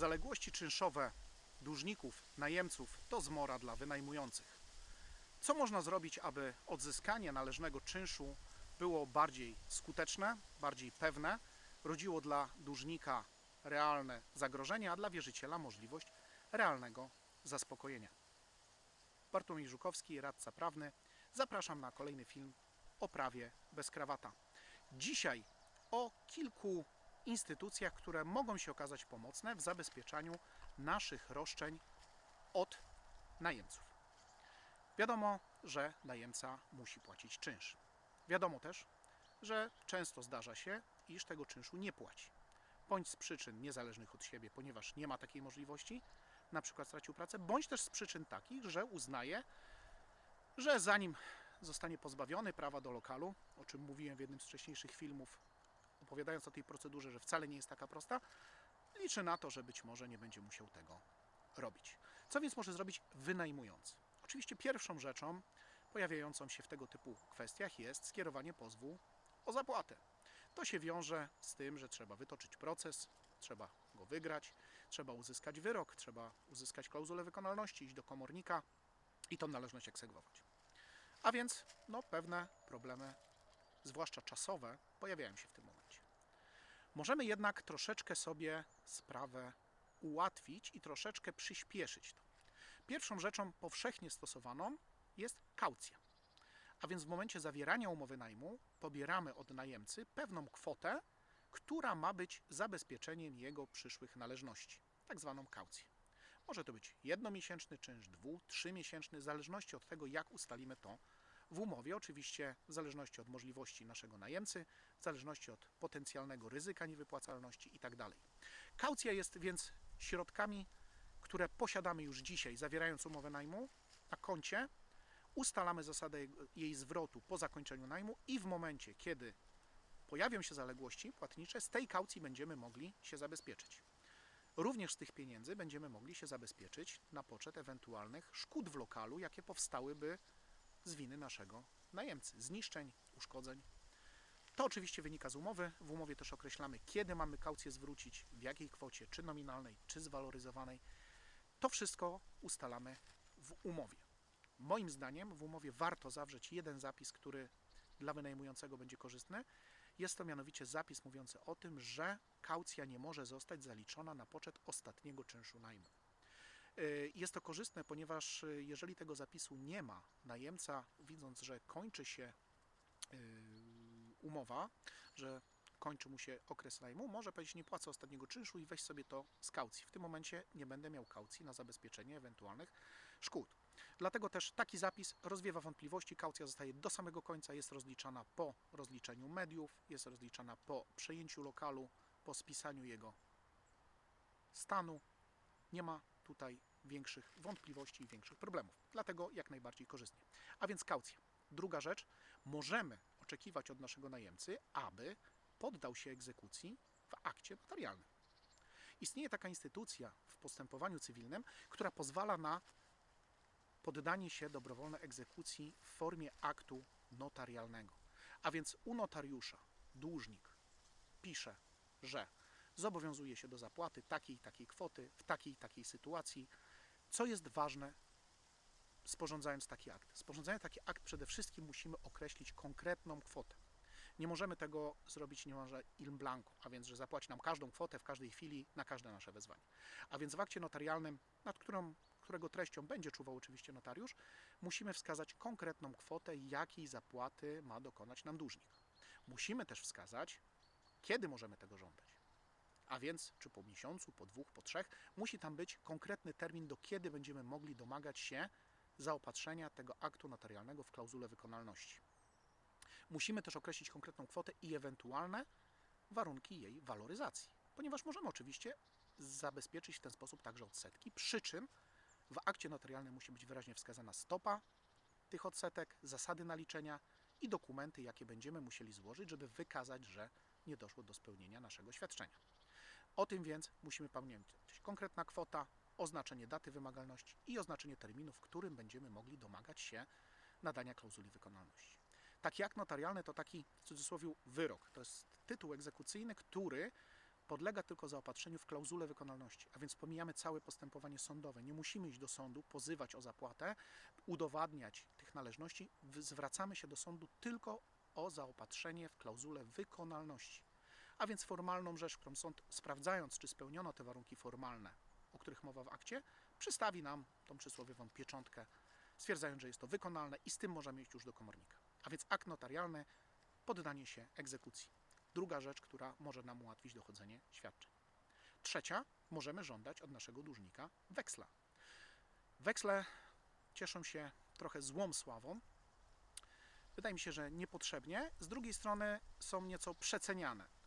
Zaległości czynszowe dłużników, najemców to zmora dla wynajmujących. Co można zrobić, aby odzyskanie należnego czynszu było bardziej skuteczne, bardziej pewne, rodziło dla dłużnika realne zagrożenie, a dla wierzyciela możliwość realnego zaspokojenia. Bartłomiej Żukowski, radca prawny. Zapraszam na kolejny film o prawie bez krawata. Dzisiaj o kilku instytucjach, które mogą się okazać pomocne w zabezpieczaniu naszych roszczeń od najemców. Wiadomo, że najemca musi płacić czynsz. Wiadomo też, że często zdarza się, iż tego czynszu nie płaci. Bądź z przyczyn niezależnych od siebie, ponieważ nie ma takiej możliwości, na przykład stracił pracę, bądź też z przyczyn takich, że uznaje, że zanim zostanie pozbawiony prawa do lokalu, o czym mówiłem w jednym z wcześniejszych filmów, opowiadając o tej procedurze, że wcale nie jest taka prosta, liczy na to, że być może nie będzie musiał tego robić. Co więc może zrobić wynajmujący? Oczywiście pierwszą rzeczą pojawiającą się w tego typu kwestiach jest skierowanie pozwu o zapłatę. To się wiąże z tym, że trzeba wytoczyć proces, trzeba go wygrać, trzeba uzyskać wyrok, trzeba uzyskać klauzulę wykonalności, iść do komornika i tą należność egzekwować. A więc no, pewne problemy, zwłaszcza czasowe, pojawiają się w tym momencie. Możemy jednak troszeczkę sobie sprawę ułatwić i troszeczkę przyspieszyć to. Pierwszą rzeczą powszechnie stosowaną jest kaucja. A więc w momencie zawierania umowy najmu pobieramy od najemcy pewną kwotę, która ma być zabezpieczeniem jego przyszłych należności, tak zwaną kaucję. Może to być jednomiesięczny czynsz, dwu, trzymiesięczny, w zależności od tego, jak ustalimy to w umowie. Oczywiście w zależności od możliwości naszego najemcy, w zależności od potencjalnego ryzyka niewypłacalności itd. Kaucja jest więc środkami, które posiadamy już dzisiaj, zawierając umowę najmu na koncie, ustalamy zasadę jej zwrotu po zakończeniu najmu i w momencie, kiedy pojawią się zaległości płatnicze, z tej kaucji będziemy mogli się zabezpieczyć. Również z tych pieniędzy będziemy mogli się zabezpieczyć na poczet ewentualnych szkód w lokalu, jakie powstałyby z winy naszego najemcy, zniszczeń, uszkodzeń. To oczywiście wynika z umowy. W umowie też określamy, kiedy mamy kaucję zwrócić, w jakiej kwocie, czy nominalnej, czy zwaloryzowanej. To wszystko ustalamy w umowie. Moim zdaniem w umowie warto zawrzeć jeden zapis, który dla wynajmującego będzie korzystny. Jest to mianowicie zapis mówiący o tym, że kaucja nie może zostać zaliczona na poczet ostatniego czynszu najmu. Y, Jest to korzystne, ponieważ y, jeżeli tego zapisu nie ma, najemca widząc, że kończy się y, umowa, że kończy mu się okres najmu, może powiedzieć nie płacę ostatniego czynszu i weź sobie to z kaucji. W tym momencie nie będę miał kaucji na zabezpieczenie ewentualnych szkód. Dlatego też taki zapis rozwiewa wątpliwości. Kaucja zostaje do samego końca, jest rozliczana po rozliczeniu mediów, jest rozliczana po przejęciu lokalu, po spisaniu jego stanu. Nie ma tutaj większych wątpliwości i większych problemów. Dlatego jak najbardziej korzystnie. A więc kaucja. Druga rzecz, możemy oczekiwać od naszego najemcy, aby poddał się egzekucji w akcie notarialnym. Istnieje taka instytucja w postępowaniu cywilnym, która pozwala na poddanie się dobrowolnej egzekucji w formie aktu notarialnego. A więc u notariusza dłużnik pisze, że zobowiązuje się do zapłaty takiej i takiej kwoty w takiej i takiej sytuacji. Co jest ważne, sporządzając taki akt? Sporządzając taki akt przede wszystkim musimy określić konkretną kwotę. Nie możemy tego zrobić niemalże il blanco, a więc, że zapłaci nam każdą kwotę w każdej chwili na każde nasze wezwanie. A więc w akcie notarialnym, nad którą, którego treścią będzie czuwał oczywiście notariusz, musimy wskazać konkretną kwotę, jakiej zapłaty ma dokonać nam dłużnik. Musimy też wskazać, kiedy możemy tego żądać. A więc, czy po miesiącu, po dwóch, po trzech, musi tam być konkretny termin, do kiedy będziemy mogli domagać się zaopatrzenia tego aktu notarialnego w klauzulę wykonalności. Musimy też określić konkretną kwotę i ewentualne warunki jej waloryzacji, ponieważ możemy oczywiście zabezpieczyć w ten sposób także odsetki, przy czym w akcie notarialnym musi być wyraźnie wskazana stopa tych odsetek, zasady naliczenia i dokumenty, jakie będziemy musieli złożyć, żeby wykazać, że nie doszło do spełnienia naszego świadczenia. O tym więc musimy pamiętać. Konkretna kwota, oznaczenie daty wymagalności i oznaczenie terminu, w którym będziemy mogli domagać się nadania klauzuli wykonalności. Taki akt notarialny to taki w cudzysłowie wyrok. To jest tytuł egzekucyjny, który podlega tylko zaopatrzeniu w klauzulę wykonalności, a więc pomijamy całe postępowanie sądowe. Nie musimy iść do sądu, pozywać o zapłatę, udowadniać tych należności. Zwracamy się do sądu tylko o zaopatrzenie w klauzulę wykonalności. A więc formalną rzecz, którą sąd, sprawdzając, czy spełniono te warunki formalne, o których mowa w akcie, przystawi nam tą przysłowiową pieczątkę, stwierdzając, że jest to wykonalne i z tym możemy iść już do komornika. A więc akt notarialny, poddanie się egzekucji. Druga rzecz, która może nam ułatwić dochodzenie świadczeń. Trzecia, możemy żądać od naszego dłużnika weksla. Weksle cieszą się trochę złą sławą. Wydaje mi się, że niepotrzebnie. Z drugiej strony są nieco przeceniane.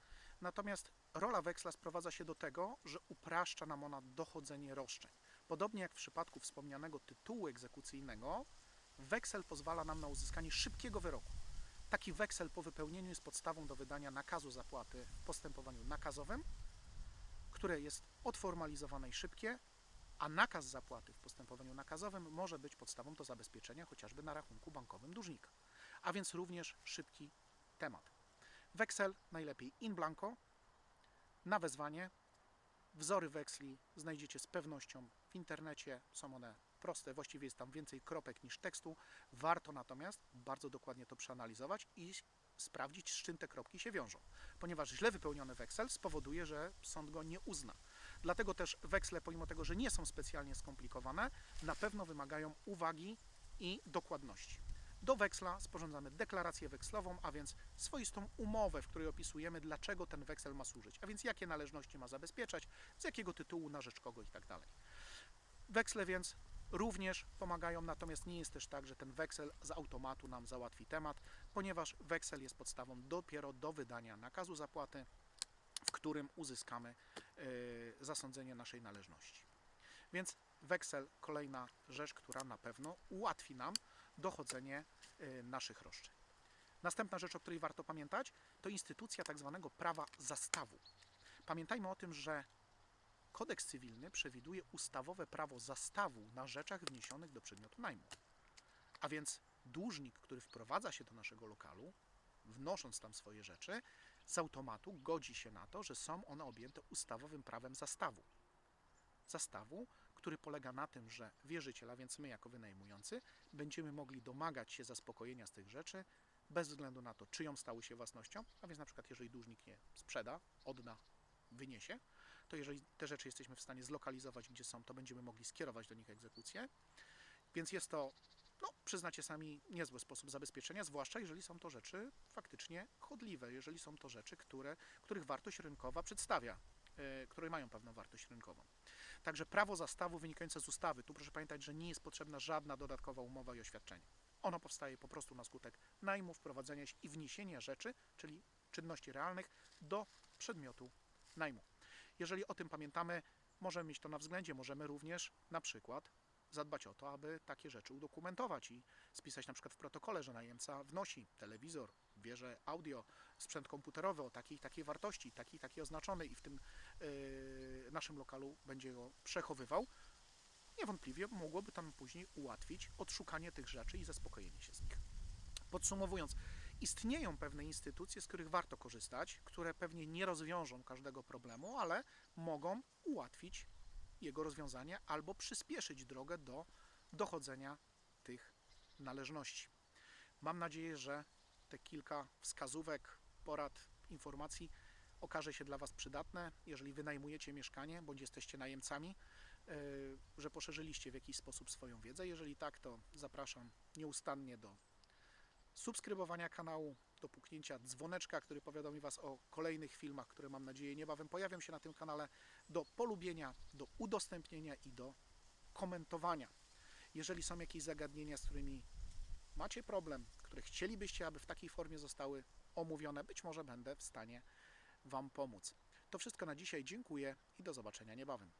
Natomiast rola weksla sprowadza się do tego, że upraszcza nam ona dochodzenie roszczeń. Podobnie jak w przypadku wspomnianego tytułu egzekucyjnego, weksel pozwala nam na uzyskanie szybkiego wyroku. Taki weksel po wypełnieniu jest podstawą do wydania nakazu zapłaty w postępowaniu nakazowym, które jest odformalizowane i szybkie, a nakaz zapłaty w postępowaniu nakazowym może być podstawą do zabezpieczenia chociażby na rachunku bankowym dłużnika. A więc również szybki temat. Weksel najlepiej in blanco, na wezwanie. Wzory weksli znajdziecie z pewnością w internecie. Są one proste, właściwie jest tam więcej kropek niż tekstu. Warto natomiast bardzo dokładnie to przeanalizować i sprawdzić, z czym te kropki się wiążą, ponieważ źle wypełniony weksel spowoduje, że sąd go nie uzna. Dlatego też weksle, pomimo tego, że nie są specjalnie skomplikowane, na pewno wymagają uwagi i dokładności. Do weksla sporządzamy deklarację wekslową, a więc swoistą umowę, w której opisujemy, dlaczego ten weksel ma służyć, a więc jakie należności ma zabezpieczać, z jakiego tytułu, na rzecz kogo tak dalej. Weksle więc również pomagają, natomiast nie jest też tak, że ten weksel z automatu nam załatwi temat, ponieważ weksel jest podstawą dopiero do wydania nakazu zapłaty, w którym uzyskamy y, zasądzenie naszej należności. Więc weksel, kolejna rzecz, która na pewno ułatwi nam dochodzenie y, naszych roszczeń. Następna rzecz, o której warto pamiętać, to instytucja tak zwanego prawa zastawu. Pamiętajmy o tym, że Kodeks cywilny przewiduje ustawowe prawo zastawu na rzeczach wniesionych do przedmiotu najmu. A więc dłużnik, który wprowadza się do naszego lokalu, wnosząc tam swoje rzeczy, z automatu godzi się na to, że są one objęte ustawowym prawem zastawu. Zastawu, który polega na tym, że wierzyciel, a więc my jako wynajmujący, będziemy mogli domagać się zaspokojenia z tych rzeczy bez względu na to, czyją stały się własnością, a więc na przykład jeżeli dłużnik je sprzeda, odda, wyniesie, to jeżeli te rzeczy jesteśmy w stanie zlokalizować, gdzie są, to będziemy mogli skierować do nich egzekucję. Więc jest to, no, przyznacie sami, niezły sposób zabezpieczenia, zwłaszcza jeżeli są to rzeczy faktycznie chodliwe, jeżeli są to rzeczy, które, których wartość rynkowa przedstawia, yy, które mają pewną wartość rynkową. Także prawo zastawu wynikające z ustawy, tu proszę pamiętać, że nie jest potrzebna żadna dodatkowa umowa i oświadczenie. Ono powstaje po prostu na skutek najmu, wprowadzenia i wniesienia rzeczy, czyli czynności realnych, do przedmiotu najmu. Jeżeli o tym pamiętamy, możemy mieć to na względzie. Możemy również na przykład zadbać o to, aby takie rzeczy udokumentować i spisać na przykład w protokole, że najemca wnosi telewizor, bierze audio, sprzęt komputerowy o takiej takiej wartości, takiej takiej oznaczonej i w tym yy, naszym lokalu będzie go przechowywał. Niewątpliwie mogłoby tam później ułatwić odszukanie tych rzeczy i zaspokojenie się z nich. Podsumowując, istnieją pewne instytucje, z których warto korzystać, które pewnie nie rozwiążą każdego problemu, ale mogą ułatwić jego rozwiązanie albo przyspieszyć drogę do dochodzenia tych należności. Mam nadzieję, że te kilka wskazówek, porad, informacji okaże się dla Was przydatne, jeżeli wynajmujecie mieszkanie bądź jesteście najemcami, yy, że poszerzyliście w jakiś sposób swoją wiedzę. Jeżeli tak, to zapraszam nieustannie do subskrybowania kanału, do puknięcia dzwoneczka, który powiadomi Was o kolejnych filmach, które mam nadzieję niebawem pojawią się na tym kanale, do polubienia, do udostępnienia i do komentowania. Jeżeli są jakieś zagadnienia, z którymi macie problem, które chcielibyście, aby w takiej formie zostały omówione, być może będę w stanie Wam pomóc. To wszystko na dzisiaj. Dziękuję i do zobaczenia niebawem.